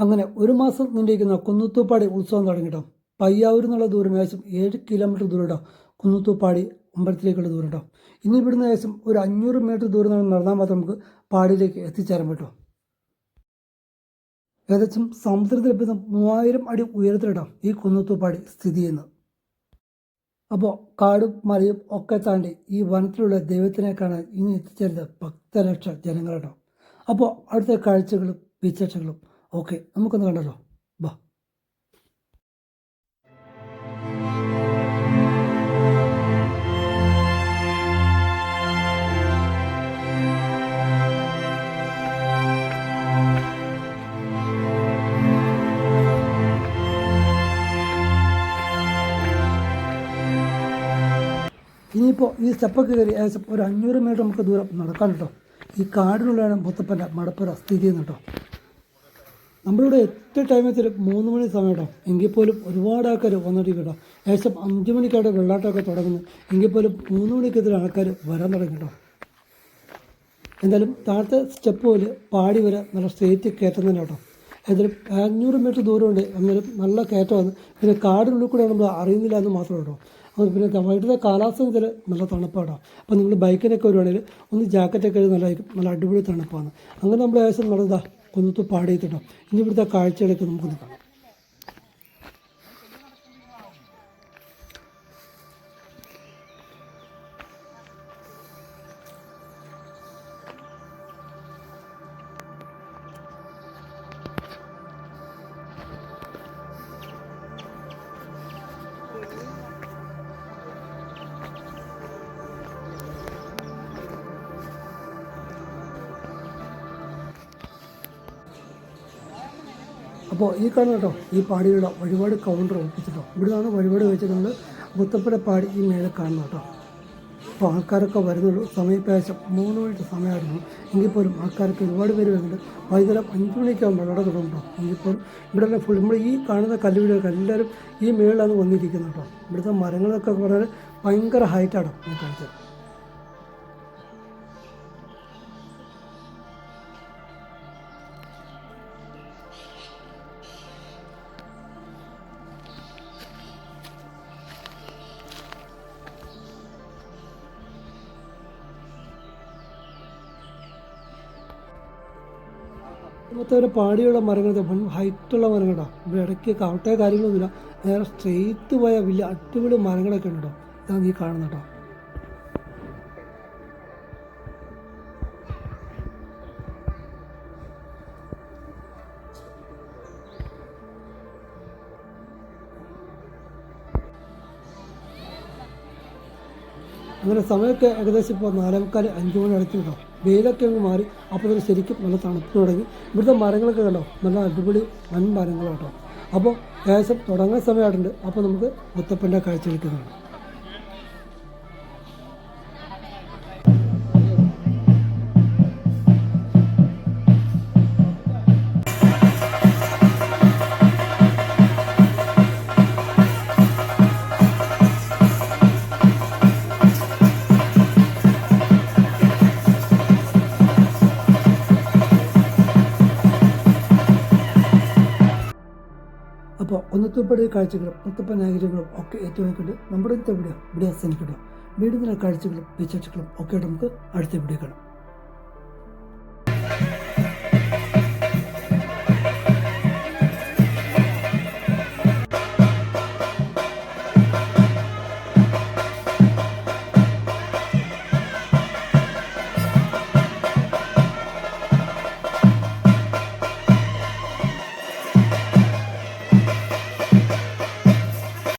അങ്ങനെ ഒരു മാസം നീണ്ടിരിക്കുന്ന കുന്നത്തൂപ്പാടി ഉത്സവം തുടങ്ങിട്ടോ പയ്യാവൂർ എന്നുള്ള ദൂരം ഏകദേശം ഏഴ് കിലോമീറ്റർ ദൂരം ഇട്ടോ കുന്നത്തൂപ്പാടി അമ്പലത്തിലേക്കുള്ള ദൂരം ഇട്ടോ ഇനി ഇവിടുന്ന് ഏകദേശം ഒരു അഞ്ഞൂറ് മീറ്റർ ദൂരം നടന്നാൽ മാത്രം നമുക്ക് പാടിയിലേക്ക് എത്തിച്ചേരാൻ പറ്റും. ഏകദേശം സമുദ്രത്തിൽ ലഭ്യത മൂവായിരം അടി ഉയരത്തിലിടാം ഈ കുന്നത്തൂപ്പാടി സ്ഥിതി ചെയ്യുന്നത്. അപ്പോൾ കാടും മലയും ഒക്കെ താണ്ടി ഈ വനത്തിലുള്ള ദൈവത്തിനെ കാണാൻ ഇനി എത്തിച്ചേരുന്നത് ഭക്തലക്ഷ ജനങ്ങളുണ്ടാവും അപ്പോൾ അടുത്ത കാഴ്ചകളും വിശേഷങ്ങളും ഓക്കെ നമുക്കൊന്ന് കണ്ടല്ലോ ഇനിയിപ്പോൾ ഈ സ്റ്റെപ്പൊക്കെ കയറി ഏകദേശം ഒരു അഞ്ഞൂറ് മീറ്റർ നമുക്ക് ദൂരം നടക്കാൻ കേട്ടോ ഈ കാടിനുള്ളിലാണ് മുത്തപ്പന്റെ മടപ്പുര സ്ഥിതി ചെയ്യുന്നുണ്ടോ നമ്മളിവിടെ എത്ര ടൈമത്തിൽ മൂന്ന് മണി സമയം കേട്ടോ എങ്കിൽ പോലും ഒരുപാട് ആൾക്കാർ വന്നിരിക്കും കേട്ടോ. ഏകദേശം അഞ്ച് മണിക്കായിട്ട് വെള്ളാട്ടമൊക്കെ തുടങ്ങുന്നത്. എങ്കിൽ പോലും മൂന്ന് മണിക്കെതിരെ ആൾക്കാർ വരാൻ തുടങ്ങി കേട്ടോ. എന്തായാലും താഴത്തെ സ്റ്റെപ്പ് പോലെ പാടി വരെ നല്ല സ്ട്രേറ്റ് കയറ്റം തന്നെ കേട്ടോ. ഏതായാലും അഞ്ഞൂറ് മീറ്റർ ദൂരമുണ്ട് എന്നാലും നല്ല കയറ്റമാണ്. പിന്നെ കാടിനുള്ളിൽ കൂടെ നമ്മൾ അറിയുന്നില്ല എന്ന് മാത്രമേ കേട്ടോ. അപ്പോൾ പിന്നെ വൈകിട്ടത്തെ കാലാവസ്ഥ വെച്ചാൽ നല്ല തണുപ്പാട്ടോ അപ്പോൾ നിങ്ങൾ ബൈക്കിനൊക്കെ വരുവാണെങ്കിൽ ഒന്ന് ജാക്കറ്റൊക്കെ നല്ല നല്ല അടിപൊളി തണുപ്പാണ്. അങ്ങനെ നമ്മൾ ഏകദേശം നടന്നതാ. കൊന്നത്ത് പാടിയിട്ടുണ്ടാവും ഇനി ഇവിടുത്തെ കാഴ്ചകളൊക്കെ നമുക്കൊന്ന് കാണാം അപ്പോൾ ഈ കാണുന്ന കേട്ടോ ഈ പാടിയുള്ള വഴിപാട് കൗണ്ടർ ഒപ്പിച്ചിട്ടോ. ഇവിടുന്നാണ് വഴിപാട് വെച്ചിട്ടുണ്ട് മുത്തപ്പുര പാടി ഈ മേലെ കാണുന്ന കേട്ടോ. അപ്പോൾ ആൾക്കാരൊക്കെ വരുന്നുള്ളൂ സമയപ്രാവശ്യം മൂന്ന് മണിയുടെ സമയമായിരുന്നു. എങ്കിൽ പോലും ആൾക്കാരൊക്കെ ഒരുപാട് പേര് വരുന്നുണ്ട്. വൈകുന്നേരം അഞ്ച് മണിക്കാകുമ്പോൾ വെള്ളം തുടങ്ങും എങ്കിൽ പോലും ഇവിടെ ഫുൾ നമ്മൾ ഈ കാണുന്ന കല്ലുവിടുകൾ എല്ലാവരും ഈ മേളിലാണ് വന്നിരിക്കുന്നത് കേട്ടോ. ഇവിടുത്തെ മരങ്ങളൊക്കെ പറഞ്ഞാൽ ഭയങ്കര ഹൈറ്റാണ് ഈ കാഴ്ച മൊത്തം പാടിയുള്ള മരങ്ങൾ വൺ ഹൈറ്റുള്ള മരങ്ങളാണ് ഇവിടെ ഇടയ്ക്ക് കവട്ടയ കാര്യങ്ങളൊന്നുമില്ല. നേരെ സ്ട്രെയിറ്റ് പോയ വലിയ അടിപൊളി മരങ്ങളൊക്കെ ഉണ്ട് ഞാൻ ഈ കാണുന്ന അങ്ങനെ സമയമൊക്കെ ഏകദേശം ഇപ്പോൾ നാലേമുക്കാൽ അഞ്ച് മണി കേട്ടോ. വെയിലൊക്കെ അങ്ങ് മാറി. അപ്പോൾ തന്നെ ശരിക്കും നല്ല തണുപ്പ് തുടങ്ങി. ഇവിടുത്തെ മരങ്ങളൊക്കെ കണ്ടോ? നല്ല അടിപൊളി വൻ മരങ്ങളാണ് കേട്ടോ അപ്പോൾ ഏകദേശം തുടങ്ങാൻ സമയമായിട്ടുണ്ട്. അപ്പോൾ നമുക്ക് മുത്തപ്പന്റെ കാഴ്ച എടുക്കുന്നതാണ് അപ്പോൾ ഒന്നത്തുപ്പടി കാഴ്ചകളും മുത്തപ്പൻ നാഗരികളും ഒക്കെ ഏറ്റുവായിക്കൊണ്ട് നമ്മുടെ ഇന്നത്തെ വീഡിയോ ഇവിടെ അവസാനിക്കട്ടോ വീടുന്ന കാഴ്ചകളും വിശേഷങ്ങളും ഒക്കെ നമുക്ക് അടുത്ത വീഡിയോ കാണാം.